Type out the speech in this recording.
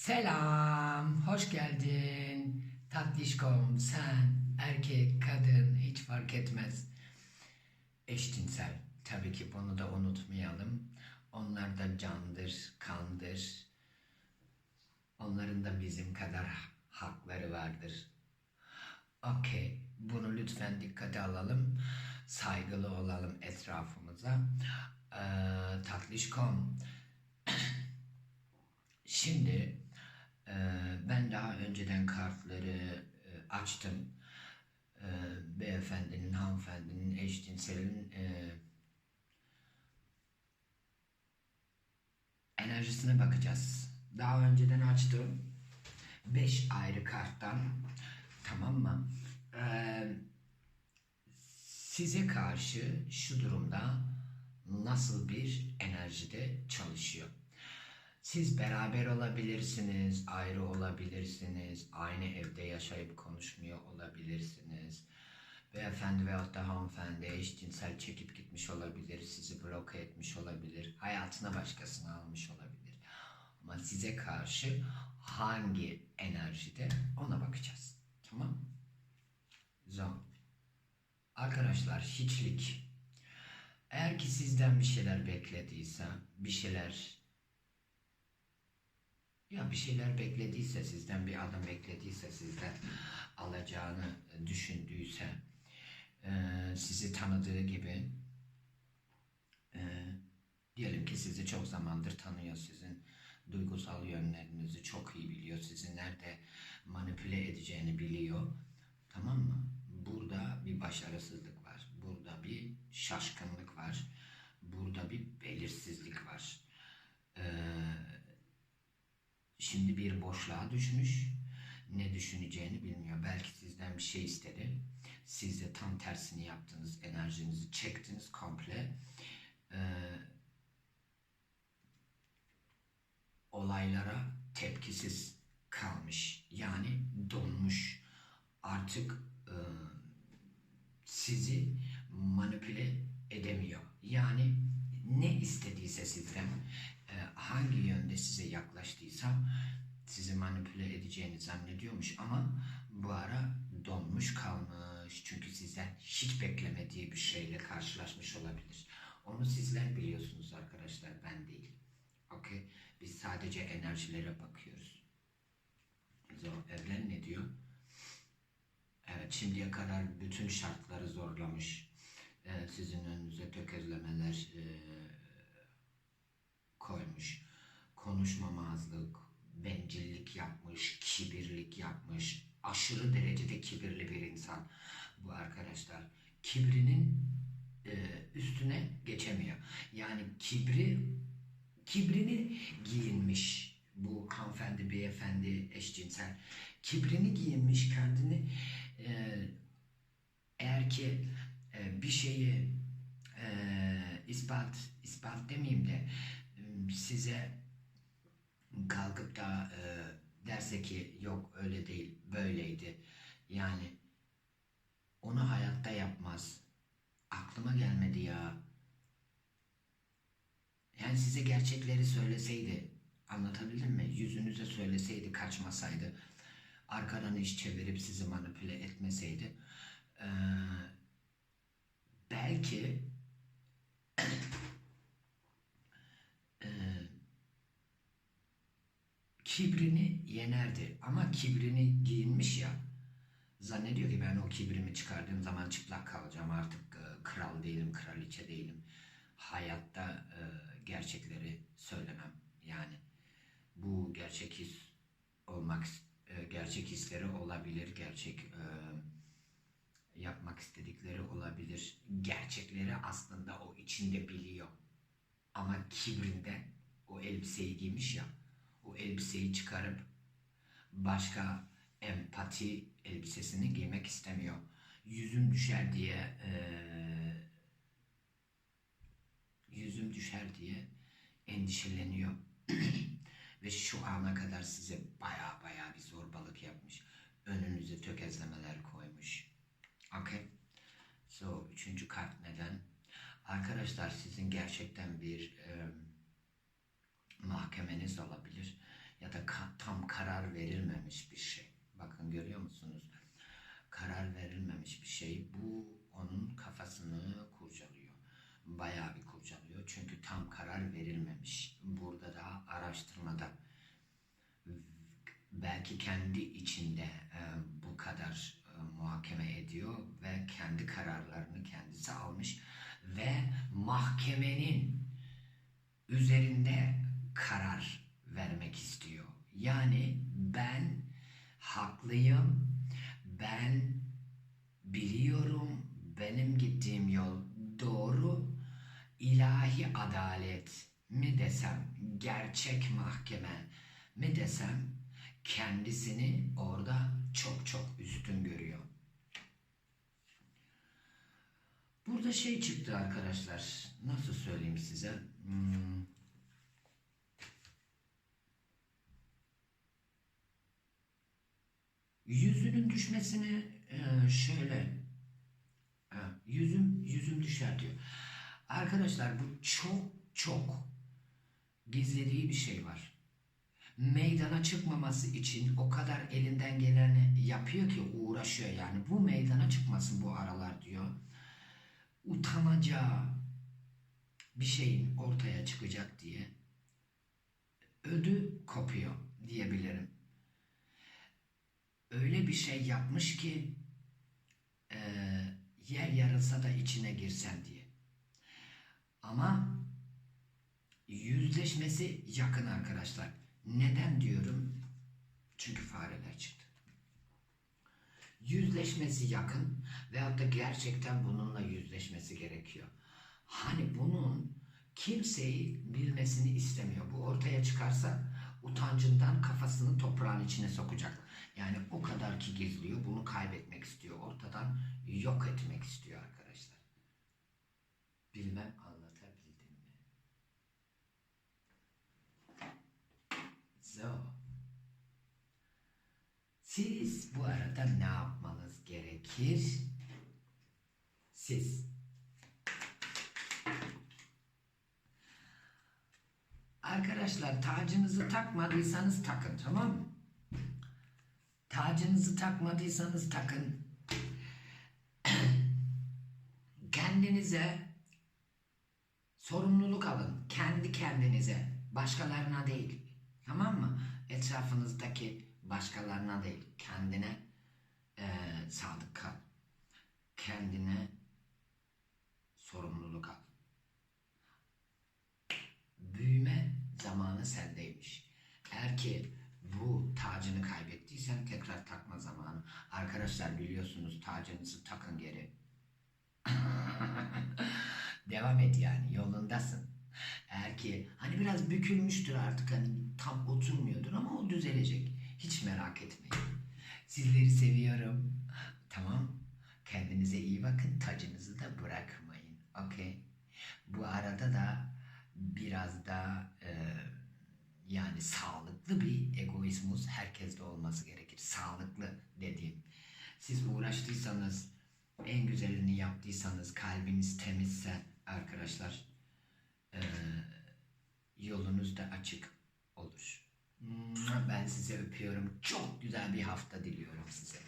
Selam, hoş geldin. Tatlışkom, sen, erkek, kadın hiç fark etmez. Eşcinsel, tabii ki bunu da unutmayalım. Onlar da candır, kandır. Onların da bizim kadar hakları vardır. Okey, bunu lütfen dikkate alalım. Saygılı olalım etrafımıza. Ee, tatlışkom, Şimdi ben daha önceden kartları e, açtım. E, beyefendinin, hanımefendinin, eşcinselin e, enerjisine bakacağız. Daha önceden açtım. Beş ayrı karttan. Tamam mı? E, size karşı şu durumda nasıl bir enerjide çalışıyor? Siz beraber olabilirsiniz, ayrı olabilirsiniz, aynı evde yaşayıp konuşmuyor olabilirsiniz. Beyefendi veyahut da hanımefendi eşcinsel çekip gitmiş olabilir, sizi bloke etmiş olabilir, hayatına başkasını almış olabilir. Ama size karşı hangi enerjide ona bakacağız. Tamam Zon. Arkadaşlar hiçlik. Eğer ki sizden bir şeyler beklediyse, bir şeyler ya bir şeyler beklediyse sizden bir adım beklediyse sizden alacağını düşündüyse e, sizi tanıdığı gibi e, diyelim ki sizi çok zamandır tanıyor sizin duygusal yönlerinizi çok iyi biliyor sizi nerede manipüle edeceğini biliyor tamam mı? Burada bir başarısızlık var. Burada bir şaşkınlık var. Burada bir belirsizlik var. Eee Şimdi bir boşluğa düşmüş. Ne düşüneceğini bilmiyor. Belki sizden bir şey istedi. Siz de tam tersini yaptınız. Enerjinizi çektiniz komple. Ee, olaylara tepkisiz kalmış. Yani donmuş. Artık e, sizi manipüle edemiyor. Yani ne istediyse sizden e, hangi yönde size yaklaştıysa sizi manipüle edeceğini zannediyormuş ama bu ara donmuş kalmış. Çünkü sizden hiç beklemediği bir şeyle karşılaşmış olabilir. Onu sizler biliyorsunuz arkadaşlar ben değil. Okey. Biz sadece enerjilere bakıyoruz. So, evlen ne diyor? Evet şimdiye kadar bütün şartları zorlamış. Ee, sizin önünüze tökezlemeler, e, koymuş. Konuşmamazlık, bencillik yapmış, kibirlik yapmış. Aşırı derecede kibirli bir insan bu arkadaşlar. Kibrinin e, üstüne geçemiyor. Yani kibri kibrini giyinmiş bu hanımefendi, beyefendi, eşcinsel. Kibrini giyinmiş kendini e, eğer ki e, bir şeyi e, ispat, ispat demeyeyim de size kalkıp da e, derse ki yok öyle değil böyleydi. Yani onu hayatta yapmaz. Aklıma gelmedi ya. Yani size gerçekleri söyleseydi anlatabildim mi? Yüzünüze söyleseydi kaçmasaydı arkadan iş çevirip sizi manipüle etmeseydi e, belki kibrini yenerdi. Ama kibrini giyinmiş ya. Zannediyor ki ben o kibrimi çıkardığım zaman çıplak kalacağım. Artık e, kral değilim, kraliçe değilim. Hayatta e, gerçekleri söylemem. Yani bu gerçek his olmak, e, gerçek hisleri olabilir. Gerçek yapmak istedikleri olabilir. Gerçekleri aslında o içinde biliyor. Ama kibrinde o elbiseyi giymiş ya o elbiseyi çıkarıp başka empati elbisesini giymek istemiyor. Yüzüm düşer diye e, yüzüm düşer diye endişeleniyor. Ve şu ana kadar size baya baya bir zorbalık yapmış. Önünüze tökezlemeler koymuş. Okay. So, üçüncü kart neden? Arkadaşlar sizin gerçekten bir um, mahkemeniz olabilir ya da tam verilmemiş bir şey. Bakın görüyor musunuz? Karar verilmemiş bir şey. Bu onun kafasını kurcalıyor. Bayağı bir kurcalıyor. Çünkü tam karar verilmemiş. Burada da araştırmada belki kendi içinde e, bu kadar e, muhakeme ediyor ve kendi kararlarını kendisi almış ve mahkemenin üzerinde karar vermek istiyor. Yani ben haklıyım, ben biliyorum, benim gittiğim yol doğru, ilahi adalet mi desem, gerçek mahkeme mi desem, kendisini orada çok çok üstün görüyor. Burada şey çıktı arkadaşlar. Nasıl söyleyeyim size? Hmm. Yüzünün düşmesini e, şöyle e, yüzüm yüzüm düşer diyor. Arkadaşlar bu çok çok gizlediği bir şey var. Meydana çıkmaması için o kadar elinden geleni yapıyor ki uğraşıyor yani. Bu meydana çıkmasın bu aralar diyor. Utanacağı bir şeyin ortaya çıkacak diye ödü kopuyor diyebilirim. Öyle bir şey yapmış ki e, yer yarılsa da içine girsem diye. Ama yüzleşmesi yakın arkadaşlar. Neden diyorum? Çünkü fareler çıktı. Yüzleşmesi yakın veyahut da gerçekten bununla yüzleşmesi gerekiyor. Hani bunun kimseyi bilmesini istemiyor. Bu ortaya çıkarsa utancından kafasını toprağın içine sokacak. Yani o kadar ki gizliyor, bunu kaybetmek istiyor. Ortadan yok etmek istiyor arkadaşlar. Bilmem anlatabildim mi? So. Siz bu arada ne yapmanız gerekir? Siz Arkadaşlar tacınızı takmadıysanız takın tamam mı? Tacınızı takmadıysanız takın. Kendinize sorumluluk alın. Kendi kendinize. Başkalarına değil. Tamam mı? Etrafınızdaki başkalarına değil. Kendine eee sadık kal. Kendine sorumluluk al. Büyüme zamanı sendeymiş. Eğer ki bu tacını kaybettiysen tekrar takma zamanı. Arkadaşlar biliyorsunuz tacınızı takın geri. Devam et yani yolundasın. Eğer ki hani biraz bükülmüştür artık hani tam oturmuyordur ama o düzelecek. Hiç merak etmeyin. Sizleri seviyorum. Tamam. Kendinize iyi bakın. Tacınızı da bırakmayın. Okey. Bu arada da biraz da e, yani sağlıklı bir egoizmus herkeste olması gerekir. Sağlıklı dediğim. Siz uğraştıysanız, en güzelini yaptıysanız, kalbiniz temizse arkadaşlar e, yolunuz da açık olur. Ben size öpüyorum. Çok güzel bir hafta diliyorum size.